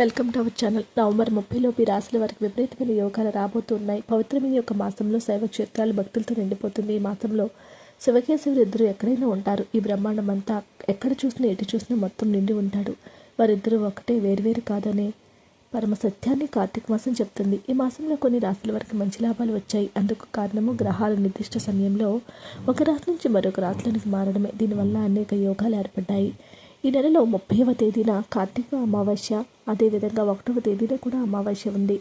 Welcome to our channel. November ముప్పైలోపు ఈ రాశుల వారికి విపరీతమైన యోగాలు రాబోతున్నాయి. పవిత్రమైన యొక్క మాసంలో శైవ క్షేత్రాలు భక్తులతో నిండిపోతుంది. ఈ మాసంలో శివకేశవులు ఇద్దరు ఎక్కడైనా ఉంటారు. ఈ బ్రహ్మాండం అంతా ఎక్కడ చూసినా ఎటు చూసినా మొత్తం నిండి ఉంటాడు. వారిద్దరూ ఒకటే వేరువేరు కాదనే పరమ సత్యాన్ని కార్తీక మాసం చెప్తుంది. ఈ మాసంలో కొన్ని రాశుల వరకు మంచి లాభాలు వచ్చాయి. అందుకు కారణము గ్రహాల నిర్దిష్ట సమయంలో ఒక రాశి నుంచి మరొక రాశిలోనికి మారడమే. దీనివల్ల అనేక యోగాలు ఏర్పడ్డాయి. ఈ నెలలో ముప్పైవ తేదీన కార్తీక అమావాస్య. అదేవిధంగా ఒకటవ తేదీన కూడా అమావాస్య ఉంది.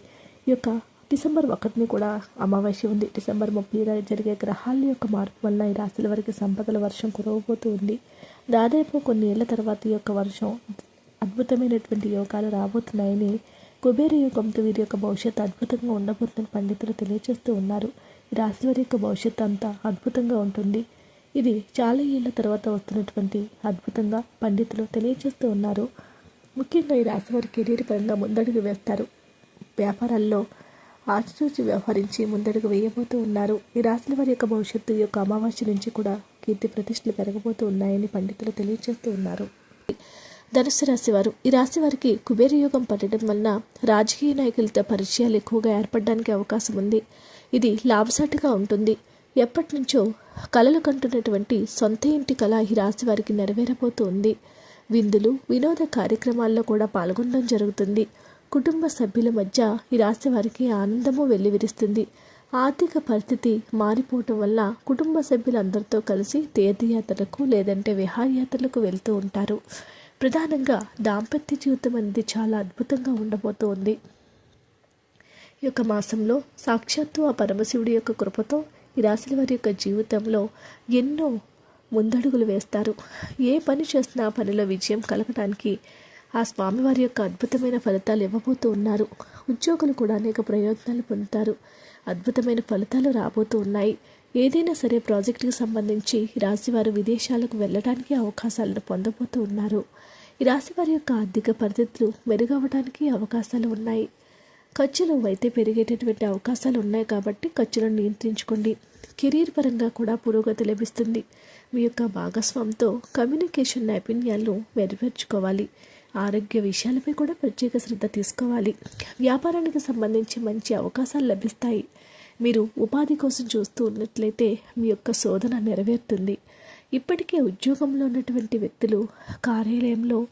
ఈ యొక్క డిసెంబర్ ఒకటిని కూడా అమావాస్య ఉంది. డిసెంబర్ ముప్పై జరిగే గ్రహాల యొక్క మార్పు వల్ల ఈ రాశుల వరకు సంపదల వర్షం కురవబోతూ ఉంది. దాదాపు కొన్ని ఏళ్ళ తర్వాత ఈ యొక్క వర్షం అద్భుతమైనటువంటి యోగాలు రాబోతున్నాయని కుబేర యుగంతో వీరి యొక్క భవిష్యత్తు అద్భుతంగా ఉండబోతుందని పండితులు తెలియజేస్తూ ఉన్నారు. ఈ రాశి వారి యొక్క భవిష్యత్తు అంతా అద్భుతంగా ఉంటుంది. ఇది చాలా ఏళ్ళ తర్వాత వస్తున్నటువంటి అద్భుతంగా పండితులు తెలియజేస్తూ ఉన్నారు. ముఖ్యంగా ఈ రాశివారి కెరీర్ పరంగా ముందడుగు వేస్తారు. వ్యాపారాల్లో ఆచితూచి వ్యవహరించి ముందడుగు వేయబోతూ ఉన్నారు. ఈ రాశుల వారి యొక్క భవిష్యత్తు ఈ యొక్క అమావాస్య నుంచి కూడా కీర్తి ప్రతిష్టలు పెరగబోతూ ఉన్నాయని పండితులు తెలియజేస్తూ ఉన్నారు. ధనుసు రాశి వారు ఈ రాశి వారికి కుబేర యోగం పడటం వలన రాజకీయ నాయకులతో పరిచయాలు ఎక్కువగా ఏర్పడడానికి అవకాశం ఉంది. ఇది లాభసాటిగా ఉంటుంది. ఎప్పటి నుంచో కలలు కంటున్నటువంటి సొంత ఇంటి కళ ఈ రాశి వారికి నెరవేరబోతూ ఉంది విందులు వినోద కార్యక్రమాల్లో కూడా పాల్గొనడం జరుగుతుంది. కుటుంబ సభ్యుల మధ్య ఈ రాశి వారికి ఆనందము వెల్లివిరుస్తుంది. ఆర్థిక పరిస్థితి మారిపోవటం వల్ల కుటుంబ సభ్యులందరితో కలిసి తీర్థయాత్రలకు లేదంటే విహారయాత్రలకు వెళ్తూ ఉంటారు. ప్రధానంగా దాంపత్య జీవితం అనేది చాలా అద్భుతంగా ఉండబోతోంది. ఈ యొక్క మాసంలో సాక్షాత్తు ఆ పరమశివుడి యొక్క కృపతో ఈ రాశుల వారి యొక్క జీవితంలో ఎన్నో ముందడుగులు వేస్తారు. ఏ పని చేసినా పనిలో విజయం కలగడానికి ఆ స్వామివారి యొక్క అద్భుతమైన ఫలితాలు ఇవ్వబోతూ ఉన్నారు. ఉద్యోగులు కూడా అనేక ప్రయోజనాలు పొందుతారు. అద్భుతమైన ఫలితాలు రాబోతూ ఉన్నాయి. ఏదైనా సరే ప్రాజెక్టుకి సంబంధించి రాశివారు విదేశాలకు వెళ్ళడానికి అవకాశాలను పొందబోతూ ఉన్నారు. ఈ రాశివారి యొక్క ఆర్థిక పరిస్థితులు మెరుగవడానికి అవకాశాలు ఉన్నాయి. ఖర్చులు అయితే పెరిగేటటువంటి అవకాశాలు ఉన్నాయి కాబట్టి ఖర్చులను నియంత్రించుకోండి. కెరీర్ పరంగా కూడా పురోగతి లభిస్తుంది. మీ యొక్క భాగస్వామితో కమ్యూనికేషన్ నైపుణ్యాలను మెరుగుపరుచుకోవాలి. ఆరోగ్య విషయాలపై కూడా ప్రత్యేక శ్రద్ధ తీసుకోవాలి. వ్యాపారానికి సంబంధించి మంచి అవకాశాలు లభిస్తాయి. మీరు ఉపాధి కోసం చూస్తూ ఉన్నట్లయితే మీ యొక్క శోధన నెరవేరుతుంది. ఇప్పటికే ఉద్యోగంలో ఉన్నటువంటి వ్యక్తులు కార్యాలయంలో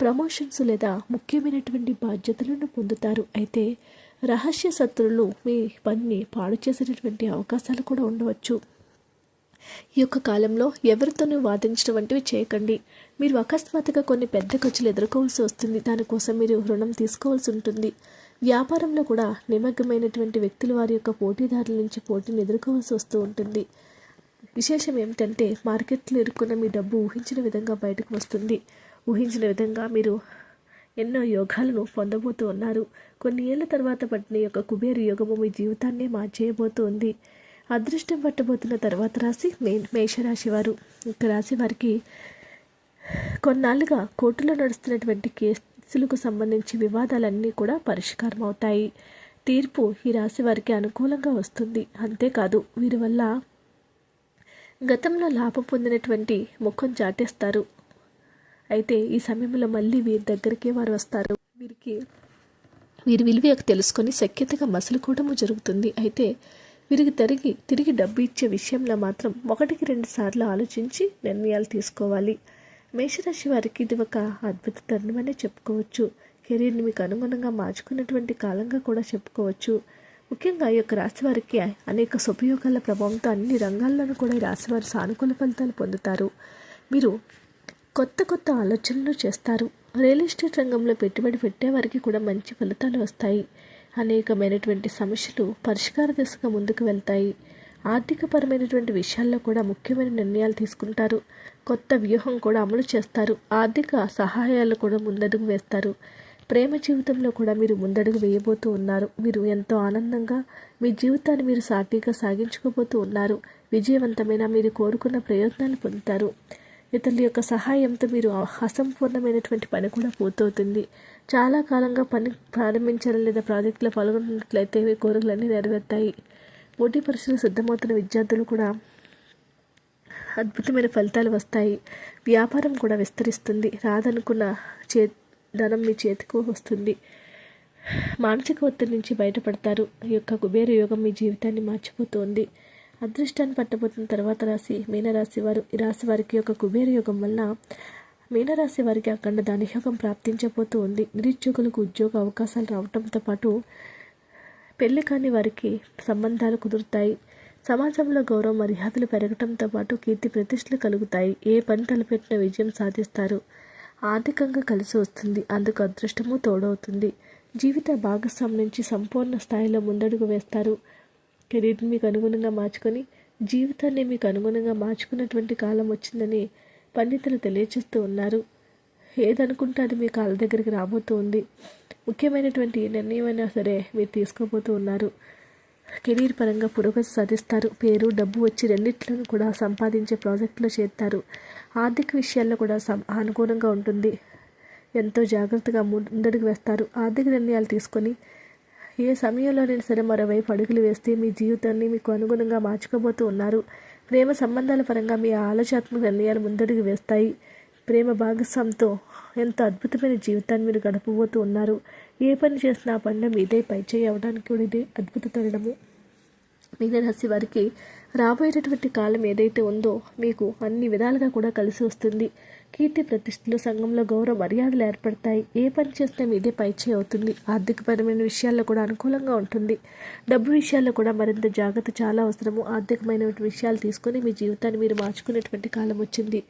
ప్రమోషన్స్ లేదా ముఖ్యమైనటువంటి బాధ్యతలను పొందుతారు. అయితే రహస్య శత్రువులు మీ పనిని పాడు చేసేటటువంటి అవకాశాలు కూడా ఉండవచ్చు. ఈ యొక్క కాలంలో ఎవరితోనూ వాదించడం వంటివి చేయకండి. మీరు అకస్మాత్తుగా కొన్ని పెద్ద ఖర్చులు ఎదుర్కోవాల్సి వస్తుంది. దానికోసం మీరు రుణం తీసుకోవాల్సి ఉంటుంది. వ్యాపారంలో కూడా నిమగ్నమైనటువంటి వ్యక్తులు వారి యొక్క పోటీదారుల నుంచి పోటీని ఎదుర్కోవాల్సి వస్తూ ఉంటుంది. విశేషం ఏమిటంటే మార్కెట్లో ఇరుక్కున్న మీ డబ్బు ఊహించిన విధంగా బయటకు వస్తుంది. ఊహించిన విధంగా మీరు ఎన్నో యోగాలను పొందబోతూ ఉన్నారు. కొన్ని ఏళ్ళ తర్వాత పట్టిన యొక్క కుబేరు యోగము మీ జీవితాన్నే మార్చేయబోతుంది. అదృష్టం పట్టబోతున్న తర్వాత రాశి మే మేషరాశి వారు. ఇక రాశి వారికి కొన్నాళ్ళుగా కోర్టులో నడుస్తున్నటువంటి కేసులకు సంబంధించి వివాదాలన్నీ కూడా పరిష్కారం అవుతాయి. తీర్పు ఈ రాశి వారికి అనుకూలంగా వస్తుంది. అంతేకాదు వీరి వల్ల గతంలో లాభం పొందినటువంటి ముఖం చాటేస్తారు. అయితే ఈ సమయంలో మళ్ళీ వీరి దగ్గరికే వారు వస్తారు. వీరికి వీరి విలువ తెలుసుకొని సఖ్యతగా మసలుకోవడము జరుగుతుంది. అయితే వీరికి తిరిగి తిరిగి డబ్బు ఇచ్చే విషయంలో మాత్రం ఒకటికి రెండు సార్లు ఆలోచించి నిర్ణయాలు తీసుకోవాలి. మేషరాశి వారికి ఇది ఒక అద్భుత తరుణమనే చెప్పుకోవచ్చు. కెరీర్ని మీకు అనుగుణంగా మార్చుకున్నటువంటి కాలంగా కూడా చెప్పుకోవచ్చు. ముఖ్యంగా ఈ యొక్క రాశి వారికి అనేక సుపయోగాల ప్రభావంతో అన్ని రంగాల్లోనూ కూడా ఈ రాశి వారు సానుకూల ఫలితాలు పొందుతారు. మీరు కొత్త కొత్త ఆలోచనలు చేస్తారు. రియల్ ఎస్టేట్ రంగంలో పెట్టుబడి పెట్టే వారికి కూడా మంచి ఫలితాలు వస్తాయి. అనేకమైనటువంటి సమస్యలు పరిష్కార దిశగా ముందుకు వెళ్తాయి. ఆర్థికపరమైనటువంటి విషయాల్లో కూడా ముఖ్యమైన నిర్ణయాలు తీసుకుంటారు. కొత్త వ్యూహం కూడా అమలు చేస్తారు. ఆర్థిక సహాయాలు కూడా ముందడుగు వేస్తారు. ప్రేమ జీవితంలో కూడా మీరు ముందడుగు వేయబోతూ ఉన్నారు. మీరు ఎంతో ఆనందంగా మీ జీవితాన్ని మీరు సాటిగా సాగించుకోబోతూ ఉన్నారు. విజయవంతమైన మీరు కోరుకున్న ప్రయోజనాలు పొందుతారు. ఇతరుల యొక్క సహాయంతో మీరు అసంపూర్ణమైనటువంటి పని కూడా పూర్తవుతుంది. చాలా కాలంగా పని ప్రారంభించాలి లేదా ప్రాజెక్టులో పాల్గొన్నట్లయితే మీ కోరికలన్నీ నెరవేరుతాయి. పోటీ పరీక్షలు సిద్ధమవుతున్న విద్యార్థులు కూడా అద్భుతమైన ఫలితాలు వస్తాయి. వ్యాపారం కూడా విస్తరిస్తుంది. రాదనుకున్న చే ధనం మీ చేతికి వస్తుంది. మానసిక ఒత్తిడి నుంచి బయటపడతారు. ఈ యొక్క కుబేర యోగం మీ జీవితాన్ని మార్చిపోతుంది. అదృష్టాన్ని పట్టబోతున్న తర్వాత రాశి మీనరాశి వారు ఈ రాశి వారికి యొక్క కుబేర యోగం వల్ల మీనరాశి వారికి అఖండ ధనయోగం ప్రాప్తించబోతూ ఉంది. నిరుద్యోగులకు ఉద్యోగ అవకాశాలు రావడంతో పాటు పెళ్ళి కాని వారికి సంబంధాలు కుదురుతాయి. సమాజంలో గౌరవ మర్యాదలు పెరగడంతో పాటు కీర్తి ప్రతిష్టలు కలుగుతాయి. ఏ పని తలపెట్టిన విజయం సాధిస్తారు. ఆర్థికంగా కలిసి వస్తుంది. అందుకు అదృష్టము తోడవుతుంది. జీవిత భాగస్వామి నుంచి సంపూర్ణ స్థాయిలో ముందడుగు వేస్తారు. కెరీర్ని మీకు అనుగుణంగా మార్చుకొని జీవితాన్ని మీకు అనుగుణంగా మార్చుకున్నటువంటి కాలం వచ్చిందని పండితులు తెలియచేస్తూ ఉన్నారు. ఏదనుకుంటే అది మీ కాళ్ళ దగ్గరికి రాబోతూ ఉంది. ముఖ్యమైనటువంటి నిర్ణయం నిర్ణయమైనా సరే మీరు తీసుకోబోతూ ఉన్నారు. కెరీర్ పరంగా పురోగతి సాధిస్తారు. పేరు డబ్బు వచ్చి రెండిట్లను కూడా సంపాదించే ప్రాజెక్టులో చేస్తారు ఆర్థిక విషయాల్లో కూడా సం అనుకూలంగా ఉంటుంది. ఎంతో జాగ్రత్తగా ముందడుగు వేస్తారు. ఆర్థిక నిర్ణయాలు తీసుకొని ఏ సమయంలోనైనా సరే మరోవైపు అడుగులు వేస్తే మీ జీవితాన్ని మీకు అనుగుణంగా మార్చుకోబోతూ ఉన్నారు. ప్రేమ సంబంధాల పరంగా మీ ఆలోచనాత్మక నిర్ణయాలు ముందడుగు వేస్తాయి. ప్రేమ భాగస్వామితో ఎంతో అద్భుతమైన జీవితాన్ని మీరు గడపబోతూ ఉన్నారు. ఏ పని చేసినా ఆ పనిలో మీదే పైచేయి అవడానికి కూడా ఇదే అద్భుత తరుణము. మీనరాశి వారికి రాబోయేటటువంటి కాలం ఏదైతే ఉందో మీకు అన్ని విధాలుగా కూడా కలిసి వస్తుంది. కీర్తి ప్రతిష్టలు సంఘంలో గౌరవ మర్యాదలు ఏర్పడతాయి. ఏ పని చేస్తే మీదే పైచే అవుతుంది. ఆర్థికపరమైన విషయాల్లో కూడా అనుకూలంగా ఉంటుంది. డబ్బు విషయాల్లో కూడా మరింత జాగ్రత్త చాలా అవసరము. ఆర్థికమైనటువంటి విషయాలు తీసుకొని మీ జీవితాన్ని మీరు మార్చుకునేటువంటి కాలం వచ్చింది.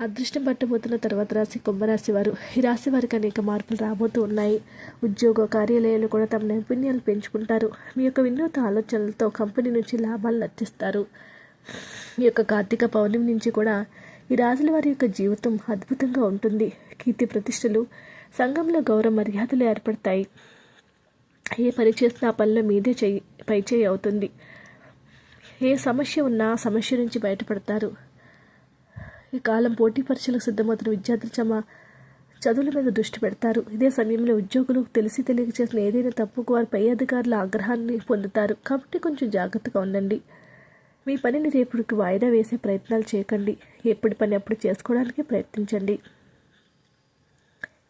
అదృష్టం పట్టబోతున్న తర్వాత రాశి కుంభరాశి వారు ఈ రాశి వారికి అనేక మార్పులు రాబోతూ ఉన్నాయి. ఉద్యోగ కార్యాలయాలు కూడా తమ నైపుణ్యాలు పెంచుకుంటారు. మీ యొక్క వినూత ఆలోచనలతో కంపెనీ నుంచి లాభాలు నచ్చిస్తారు ఈ యొక్క కార్తీక పౌర్ణమి నుంచి కూడా ఈ రాజుల వారి యొక్క జీవితం అద్భుతంగా ఉంటుంది. కీర్తి ప్రతిష్టలు సంఘంలో గౌరవ మర్యాదలు ఏర్పడతాయి. ఏ పని చేసినా ఆ పనిలో మీదే చేయి పైచేయి అవుతుంది. ఏ సమస్య ఉన్నా సమస్య నుంచి బయటపడతారు. ఈ కాలం పోటీ పరీక్షలకు సిద్ధమవుతున్న విద్యార్థులు తమ చదువుల మీద దృష్టి పెడతారు. ఇదే సమయంలో ఉద్యోగులు తెలిసి తెలియక చేసిన ఏదైనా తప్పుకు వారి పై అధికారుల ఆగ్రహాన్ని పొందుతారు. కాబట్టి కొంచెం జాగ్రత్తగా ఉండండి. మీ పనిని రేపుడికి వాయిదా వేసే ప్రయత్నాలు చేయకండి. ఎప్పటి పని అప్పుడు చేసుకోవడానికి ప్రయత్నించండి.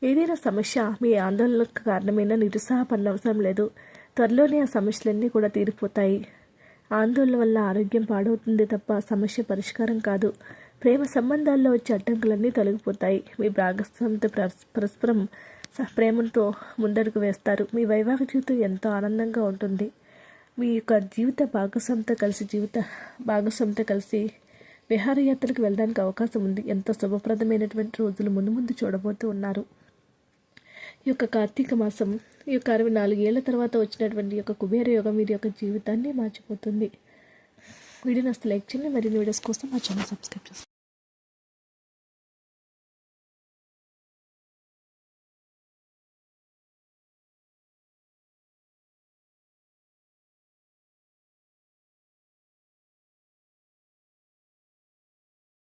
ఏదైనా సమస్య మీ ఆందోళనకు కారణమైన నిరుత్సాహపడిన అవసరం లేదు. త్వరలోనే ఆ సమస్యలన్నీ కూడా తీరిపోతాయి. ఆందోళన వల్ల ఆరోగ్యం పాడవుతుంది తప్ప సమస్య పరిష్కారం కాదు. ప్రేమ సంబంధాల్లో వచ్చే అడ్డంకులన్నీ తొలగిపోతాయి. మీ భాగస్వామితో పరస్- పరస్పరం ప్రేమతో ముందడుగు వేస్తారు. మీ వైవాహిక జీవితం ఎంతో ఆనందంగా ఉంటుంది. మీ యొక్క జీవిత భాగస్వామితో కలిసి జీవిత భాగస్వామితో కలిసి విహారయాత్రకు వెళ్ళడానికి అవకాశం ఉంది. ఎంతో శుభప్రదమైనటువంటి రోజులు ముందు ముందు చూడబోతూ ఉన్నారు. ఈ యొక్క కార్తీక మాసం ఈ యొక్క అరవై నాలుగేళ్ళ తర్వాత వచ్చినటువంటి యొక్క కుబేర యోగం వీరి యొక్క జీవితాన్ని మార్చిపోతుంది. వీడియో నస్తే లైక్ చేయండి. మరిన్ని వీడియోస్ కోసం మా ఛానల్ సబ్స్క్రైబ్ చేసుకోండి.